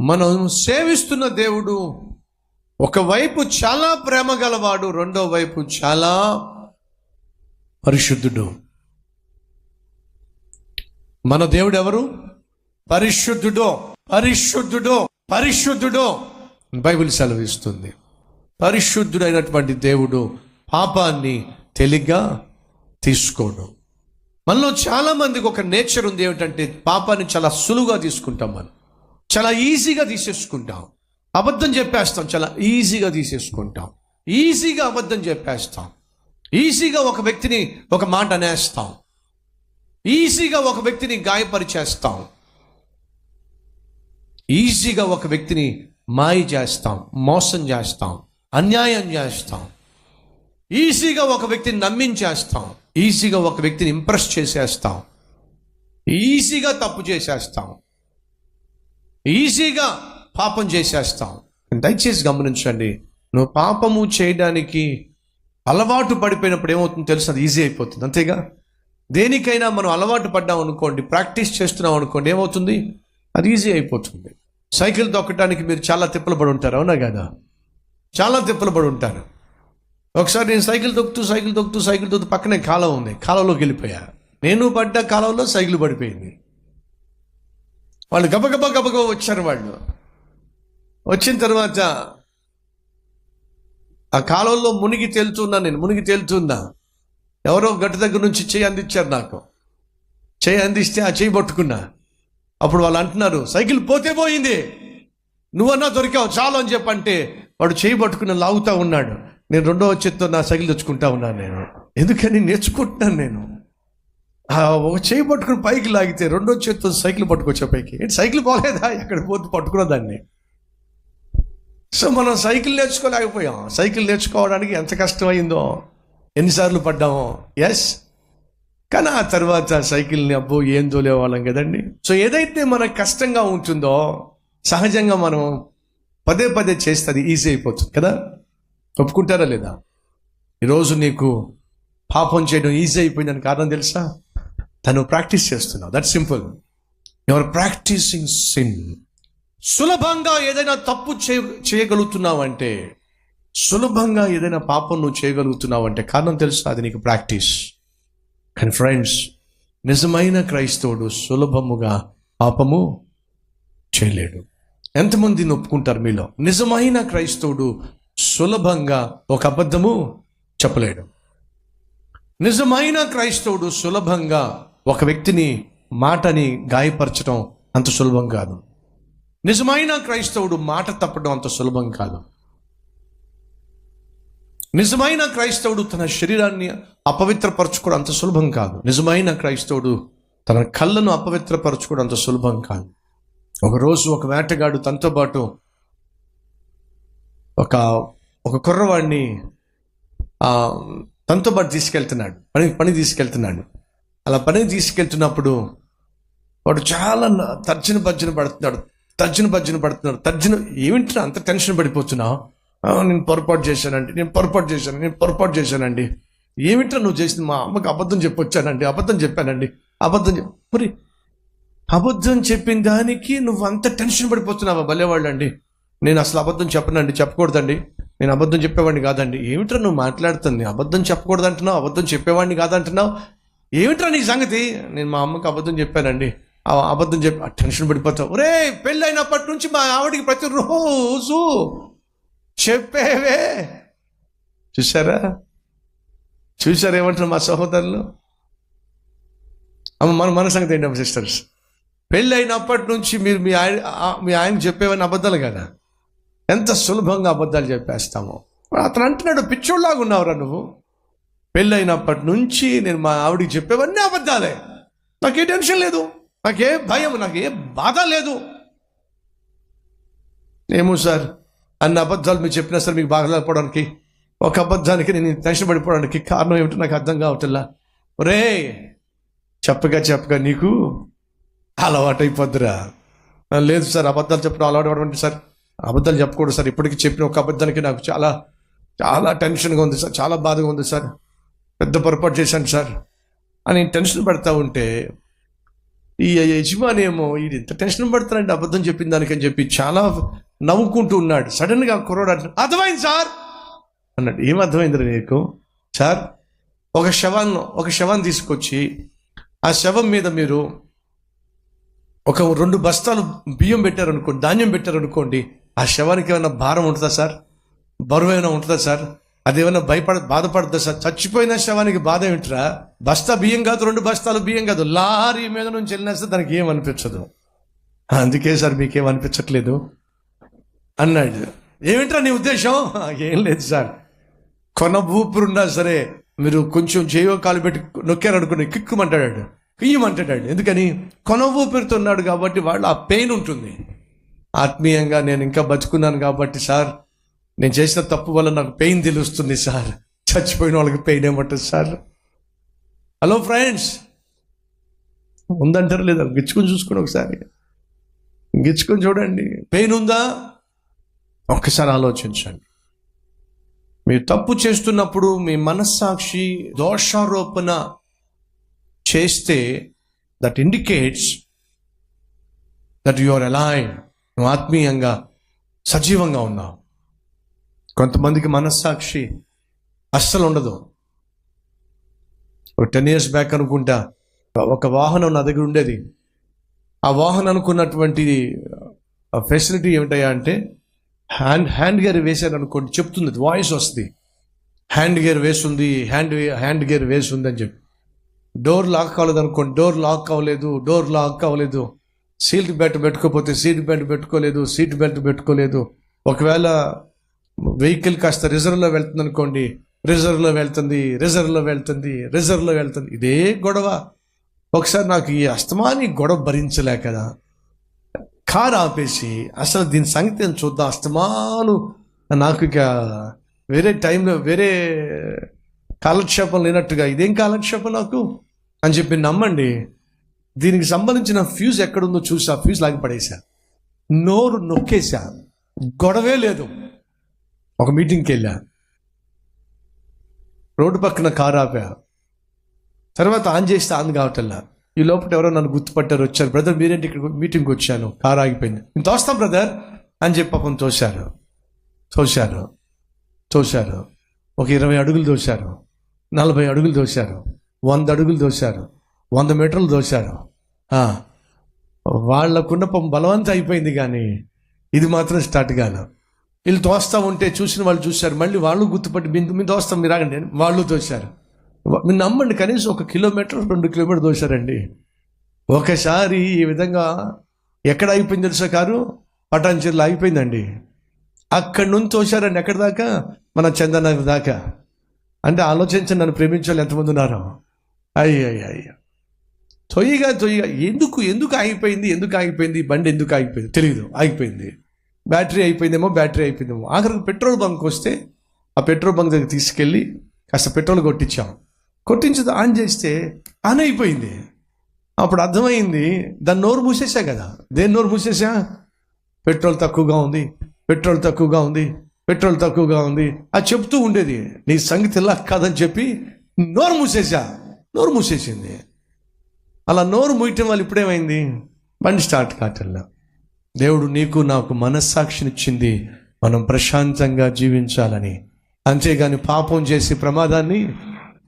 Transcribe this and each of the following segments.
మనం సేవిస్తున్న దేవుడు ఒకవైపు చాలా ప్రేమ గలవాడు రెండో వైపు చాలా పరిశుద్ధుడు. మన దేవుడు ఎవరు? పరిశుద్ధుడో పరిశుద్ధుడో పరిశుద్ధుడో. బైబిల్ సెలవిస్తుంది పరిశుద్ధుడైనటువంటి దేవుడు పాపాన్ని తెలిగ్గా తీసుకోడు. మనలో చాలామందికి ఒక నేచర్ ఉంది ఏమిటంటే పాపాన్ని చాలా సులువుగా తీసుకుంటాం మనం. చాలా ఈజీగా తీసేసుకుంటాం. అబద్ధం చెప్పేస్తాం. చాలా ఈజీగా తీసేసుకుంటాం. ఈజీగా అబద్ధం చెప్పేస్తాం. ఈజీగా ఒక వ్యక్తిని ఒక మాట అనేస్తాం. ఈజీగా ఒక వ్యక్తిని గాయపరిచేస్తాం. ఈజీగా ఒక వ్యక్తిని మాయ చేస్తాం మోసం చేస్తాం అన్యాయం చేస్తాం. ఈజీగా ఒక వ్యక్తిని నమ్మించేస్తాం. ఈజీగా ఒక వ్యక్తిని ఇంప్రెస్ చేసేస్తాం. ఈజీగా తప్పు చేసేస్తాం. ఈజీగా పాపం చేసేస్తాం. దయచేసి గమనించండి. నువ్వు పాపము చేయడానికి అలవాటు పడిపోయినప్పుడు ఏమవుతుందో తెలుసు? అది ఈజీ అయిపోతుంది. అంతేగా? దేనికైనా మనం అలవాటు పడ్డాం అనుకోండి ప్రాక్టీస్ చేస్తున్నాం అనుకోండి ఏమవుతుంది? అది ఈజీ అయిపోతుంది. సైకిల్ తొక్కడానికి మీరు చాలా తిప్పలు పడి ఉంటారు అవునా కదా? చాలా తిప్పలు పడి ఉంటారు. ఒకసారి నేను సైకిల్ తొక్కుతూ సైకిల్ తొక్కుతూ సైకిల్ తొక్కుతూ పక్కనే కాలం ఉంది. కాలంలోకి వెళ్ళిపోయా. నేను పడ్డ కాలంలో సైకిల్ పడిపోయింది. వాళ్ళు గబగబా గబగబా వచ్చారు వాళ్ళు. వచ్చిన తర్వాత ఆ కాలంలో మునిగి తేలుతున్నా నేను మునిగి తేలుతున్నా. ఎవరో గట్టు దగ్గర నుంచి చేయి అందించారు నాకు. చేయి అందిస్తే ఆ చేయి పట్టుకున్నా. అప్పుడు వాళ్ళు అంటున్నారు సైకిల్ పోతే పోయింది. నువ్వన్నా దొరికావు చాలు అని చెప్పంటే వాడు చేయి పట్టుకుని లాగుతా ఉన్నాడు. నేను రెండో చేత్తో నా సైకిల్ తెచ్చుకుంటా ఉన్నాను నేను. ఎందుకని నేర్చుకుంటున్నాను నేను? ఒక చేయి పట్టుకుని పైకి లాగితే రెండో చేతితో సైకిల్ పట్టుకొచ్చా పైకి. ఏంటి సైకిల్ పోలేదా? ఎక్కడ పోతే పట్టుకున్న దాన్ని. సో మనం సైకిల్ నేర్చుకోలేకపోయాం. సైకిల్ నేర్చుకోవడానికి ఎంత కష్టమైందో. ఎన్నిసార్లు పడ్డామో. ఎస్ కానీ ఆ తర్వాత సైకిల్ని అబ్బో ఏం తోలేవాళ్ళం కదండి. సో ఏదైతే మనకు కష్టంగా ఉంటుందో సహజంగా మనం పదే పదే చేస్తే అది ఈజీ అయిపోతుంది కదా? ఒప్పుకుంటారా లేదా? ఈరోజు నీకు పాపం చేయడం ఈజీ అయిపోయిందని కారణం తెలుసా? తను ప్రాక్టీస్ చేస్తున్నావు. That simple your practising sin సులభంగా ఏదైనా తప్పు చేయ చేయగలుగుతున్నావంటే సులభంగా ఏదైనా పాపం నువ్వు చేయగలుగుతున్నావంటే కారణం తెలుసు? అది నీకు ప్రాక్టీస్. కానీ ఫ్రెండ్స్ నిజమైన క్రైస్తవుడు సులభముగా పాపము చేయలేడు. ఎంతమంది ఒప్పుకుంటారు మీలో? నిజమైన క్రైస్తవుడు సులభంగా ఒక అబద్ధము చెప్పలేడు. నిజమైన క్రైస్తవుడు సులభంగా ఒక వ్యక్తిని మాటని గాయపరచడం అంత సులభం కాదు. నిజమైన క్రైస్తవుడు మాట తప్పడం అంత సులభం కాదు. నిజమైన క్రైస్తవుడు తన శరీరాన్ని అపవిత్రపరచుకోవడం అంత సులభం కాదు. నిజమైన క్రైస్తవుడు తన కళ్ళను అపవిత్రపరచుకోవడం అంత సులభం కాదు. ఒకరోజు ఒక వేటగాడు తనతో పాటు ఒక ఒక కుర్రవాడిని తనతో పాటు తీసుకెళ్తున్నాడు. పని పని తీసుకెళ్తున్నాడు. అలా పని తీసుకెళ్తున్నప్పుడు వాడు చాలా తర్జన భర్జన పడుతున్నాడు తర్జన భర్జన పడుతున్నాడు. తర్జన ఏమిటి అంత టెన్షన్ పడిపోతున్నావు? నేను పొరపాటు చేశానండి నేను పొరపాటు చేశాను నేను పొరపాటు చేశానండి. ఏమిట్రా నువ్వు చేసింది? మా అమ్మకి అబద్ధం చెప్పొచ్చానండి అబద్ధం చెప్పానండి అబద్ధం మరి అబద్ధం చెప్పిన దానికి నువ్వు అంత టెన్షన్ పడిపోతున్నావా? భలేవాళ్ళు అండి నేను అసలు అబద్ధం చెప్పనండి చెప్పకూడదండి. నేను అబద్ధం చెప్పేవాడిని కాదండి. ఏమిట్రా నువ్వు మాట్లాడుతుంది? అబద్ధం చెప్పకూడదు అంటున్నావు అబద్ధం చెప్పేవాడిని కాదంటున్నావు? ఏమిట్రా నీ సంగతి? నేను మా అమ్మకి అబద్ధం చెప్పానండి. ఆ అబద్ధం చెప్పి ఆ టెన్షన్ పడిపోతావు. ఒరే పెళ్ళైనప్పటి నుంచి మా ఆవిడికి ప్రతిరోజు చెప్పేవే. చూసారా చూసారా ఏమంటారు మా సహోదరులు? అమ్మ మన మన సంగతి ఏంటమ్మ సిస్టర్స్ పెళ్ళి అయినప్పటి నుంచి మీరు మీ ఆయన మీ ఆయన చెప్పేవని అబద్ధాలు కదా? ఎంత సులభంగా అబద్ధాలు చెప్పేస్తామో. అతను అంటున్నాడు పిచ్చోళ్ళలాగా ఉన్నావురా నువ్వు. పెళ్ళైనప్పటి నుంచి నేను మా ఆవిడికి చెప్పేవన్నీ అబద్ధాలే. నాకే టెన్షన్ లేదు. నాకే భయం నాకే బాధ లేదు. ఏమో సార్ అన్ని అబద్ధాలు మీరు చెప్పినా సార్ మీకు బాధపడడానికి ఒక అబద్ధానికి నేను టెన్షన్ పడిపోవడానికి కారణం ఏమిటో నాకు అర్థం కావట్లా. ఒరే చెప్పగా చెప్పగా నీకు అలవాటు అయిపోద్దిరా లేదు సార్ అబద్ధాలు చెప్పడం అలవాటు పడమండి సార్ అబద్ధాలు చెప్పకూడదు సార్. ఇప్పటికీ చెప్పిన ఒక అబద్ధానికి నాకు చాలా చాలా టెన్షన్గా ఉంది సార్ చాలా బాధగా ఉంది సార్. పెద్ద పొరపాటు చేశాను సార్ అని టెన్షన్ పడతా ఉంటే ఈ యజమాని ఏమో ఇది ఇంత టెన్షన్ పడుతున్నాడు అబద్ధం చెప్పిన దానికని చెప్పి చాలా నవ్వుకుంటూ ఉన్నాడు. సడన్గా కుర్రోడు అర్థమైంది సార్? అన్నాడు. ఏం అర్థమైంది నీకు? సార్ ఒక శవాన్ని ఒక శవాన్ని తీసుకొచ్చి ఆ శవం మీద మీరు ఒక రెండు బస్తాలు బియ్యం పెట్టారనుకోండి ధాన్యం పెట్టారనుకోండి ఆ శవానికి ఏమైనా భారం ఉంటుందా సార్? బరువు ఏమైనా ఉంటుందా సార్? అదేమైనా భయపడ బాధపడుతుందా సార్? చచ్చిపోయిన శవానికి బాధ ఏమిట్రా? బస్తా బియ్యం కాదు రెండు బస్తాలు బియ్యం కాదు. లారీ మీద నుంచి వెళ్ళినస్తే దానికి ఏం అనిపించదు. అందుకే సార్ మీకేం అనిపించట్లేదు? అన్నాడు. ఏమిట్రా నీ ఉద్దేశం? ఏం లేదు సార్. కొన ఊపిరున్నా సరే మీరు కొంచెం చేయో కాలు పెట్టి నొక్కారనుకుని కిక్కుమంటాడు కియ్యమంటాడు ఎందుకని? కొన ఊపిరితో ఉన్నాడు కాబట్టి వాళ్ళు ఆ పెయిన్ ఉంటుంది. ఆత్మీయంగా నేను ఇంకా బతుకున్నాను కాబట్టి సార్ నేను చేసిన తప్పు వల్ల నాకు పెయిన్ తెలుస్తుంది సార్. చచ్చిపోయిన వాళ్ళకి పెయిన్ ఏమంటుంది సార్? హలో ఫ్రెండ్స్ ఉందంటారు లేదా గిచ్చుకొని చూసుకోండి ఒకసారి. గిచ్చుకొని చూడండి. పెయిన్ ఉందా? ఒక్కసారి ఆలోచించండి. మీరు తప్పు చేస్తున్నప్పుడు మీ మనస్సాక్షి దోషారోపణ చేస్తే that indicates that you are alive నువ్వు ఆత్మీయంగా సజీవంగా ఉన్నావు. కొంతమందికి మనస్సాక్షి అస్సలు ఉండదు. ఒక టెన్ ఇయర్స్ బ్యాక్ అనుకుంటా ఒక వాహనం నా దగ్గర ఉండేది. ఆ వాహనం అనుకున్నటువంటి ఫెసిలిటీ ఏమిటయా అంటే హ్యాండ్ హ్యాండ్ గేర్ వేశారు అనుకోండి చెప్తుంది వాయిస్ వస్తుంది. హ్యాండ్ గేర్ వేసుంది హ్యాండ్ హ్యాండ్ గేర్ వేసుంది అని చెప్పి. డోర్ లాక్ అవ్వలేదు అనుకోండి డోర్ లాక్ అవ్వలేదు డోర్ లాక్ అవ్వలేదు. సీట్ బెల్ట్ పెట్టుకోకపోతే సీట్ బెల్ట్ పెట్టుకోలేదు సీట్ బెల్ట్ పెట్టుకోలేదు. ఒకవేళ వెహికల్ కాస్త రిజర్వ్లో వెళ్తుంది అనుకోండి రిజర్వ్లో వెళ్తుంది రిజర్వ్లో వెళ్తుంది రిజర్వ్లో వెళ్తుంది. ఇదే గొడవ. ఒకసారి నాకు ఈ అస్తమాని గొడవ భరించలే కదా కారు ఆపేసి అసలు దీని సంగతి నేను చూద్దాం? అస్తమాను నాకు ఇక వేరే టైంలో వేరే కాలక్షేపం లేనట్టుగా ఇదేం కాలక్షేపం నాకు? అని చెప్పి నమ్మండి. దీనికి సంబంధించిన ఫ్యూజ్ ఎక్కడుందో చూసి ఆ ఫ్యూజ్ లాగి పడేసా. నోరు నొక్కేశా గొడవే లేదు. ఒక మీటింగ్కి వెళ్ళా. రోడ్డు పక్కన కారు ఆపా. తర్వాత ఆన్ చేస్తే ఆన్ కావటల్లా ఈ లోపల ఎవరో నన్ను గుర్తుపట్టారు వచ్చారు. బ్రదర్ మీరేంటి ఇక్కడ మీటింగ్కి వచ్చాను? కారు ఆగిపోయింది. నేను తోస్తాం బ్రదర్. అని చెప్పి పాపం తోశారు. తోశారు. తోశారు. ఒక ఇరవై అడుగులు దోశారు నలభై అడుగులు దోశారు వంద అడుగులు దోశారు వంద మీటర్లు దోశారు వాళ్ళకున్న పాపం బలవంతం అయిపోయింది కానీ ఇది మాత్రం స్టార్ట్ కాదు వీళ్ళు తోస్తా ఉంటే చూసిన వాళ్ళు చూశారు. మళ్ళీ వాళ్ళు గుర్తుపట్టి బిందు మీ దోస్తాం మీరు ఆగండి. వాళ్ళు తోశారు మీరు నమ్మండి కనీసం ఒక కిలోమీటర్ రెండు కిలోమీటర్ తోశారండి ఒకసారి ఈ విధంగా ఎక్కడ అయిపోయింది తెలుసా కారు? పటాన్చెరులో అయిపోయిందండి. అక్కడి నుంచి తోశారండి. ఎక్కడి దాకా? మన చందనగర్ దాకా. అంటే ఆలోచించండి నన్ను ప్రేమించాలి ఎంతమంది ఉన్నారు. అయ్య అయ్య తొయ్యగా తొయ్యగా ఎందుకు ఎందుకు ఆగిపోయింది ఎందుకు ఆగిపోయింది? బండి ఎందుకు ఆగిపోయింది? తెలియదు ఆగిపోయింది. బ్యాటరీ అయిపోయిందేమో బ్యాటరీ అయిపోయిందేమో. ఆఖరికి పెట్రోల్ బంక్ వస్తే ఆ పెట్రోల్ బంక్ దగ్గర తీసుకెళ్ళి కాస్త పెట్రోల్ కొట్టించాం. కొట్టించదు ఆన్ చేస్తే ఆన్ అయిపోయింది. అప్పుడు అర్థమైంది దాన్ని నోరు మూసేసా కదా. దేని నోరు మూసేసా? పెట్రోల్ తక్కువగా ఉంది పెట్రోల్ తక్కువగా ఉంది పెట్రోల్ తక్కువగా ఉంది. అది చెప్తూ ఉండేది నీ సంగతి ఇలా కాదని చెప్పి నోరు మూసేసా. నోరు మూసేసింది. అలా నోరు మూయటం వల్ల ఇప్పుడేమైంది? బండి స్టార్ట్ కావట్లా. దేవుడు నీకు నాకు మనస్సాక్షినిచ్చింది. మనం ప్రశాంతంగా జీవించాలని. అంతేగాని పాపం చేసి ప్రమాదాన్ని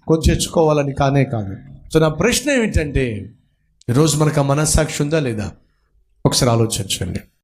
కొంచెచ్చుకోవాలని కానే కాదు. సో నా ప్రశ్న ఏమిటంటే ఈరోజు మనకు ఆ మనస్సాక్షి ఉందా లేదా? ఒకసారి ఆలోచించండి.